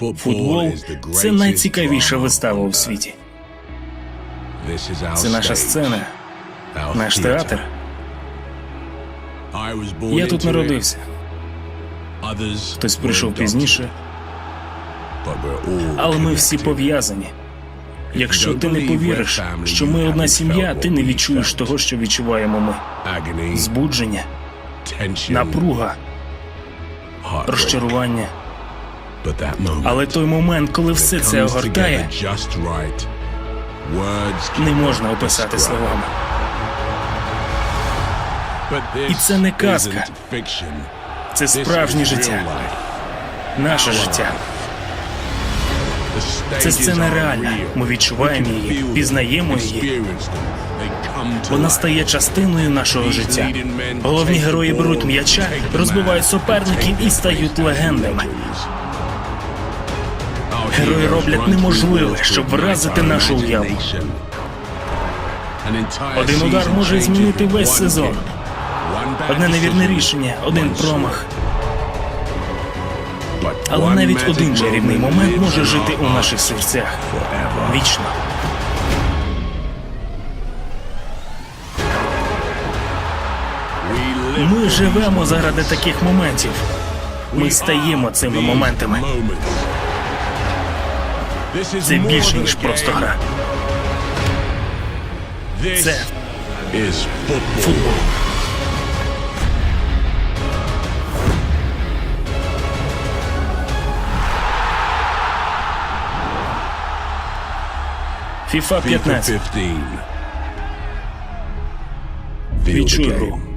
Футбол це найцікавіша вистава у світі. Це наша сцена, наш театр. Я тут народився. Хтось прийшов пізніше, але ми всі пов'язані. Якщо ти не повіриш, що ми одна сім'я, ти не відчуєш того, що відчуваємо ми. Збудження, напруга, розчарування. Але той момент, коли все це огортає, не можна описати словами. І це не казка. Це справжнє життя, наше життя. Це сцена реальна. Ми відчуваємо її, пізнаємо її. Вона стає частиною нашого життя. Головні герої беруть м'яча, розбивають суперників і стають легендами. Герої роблять неможливе, щоб вразити нашу уяву. Один удар може змінити весь сезон. Одне невірне рішення, один промах. Але навіть один чарівний момент може жити у наших серцях вічно. Ми живемо заради таких моментів. Ми стаємо цими моментами. Це більше ніж просто гра. Це футбол. FIFA 15. Відчуй гру.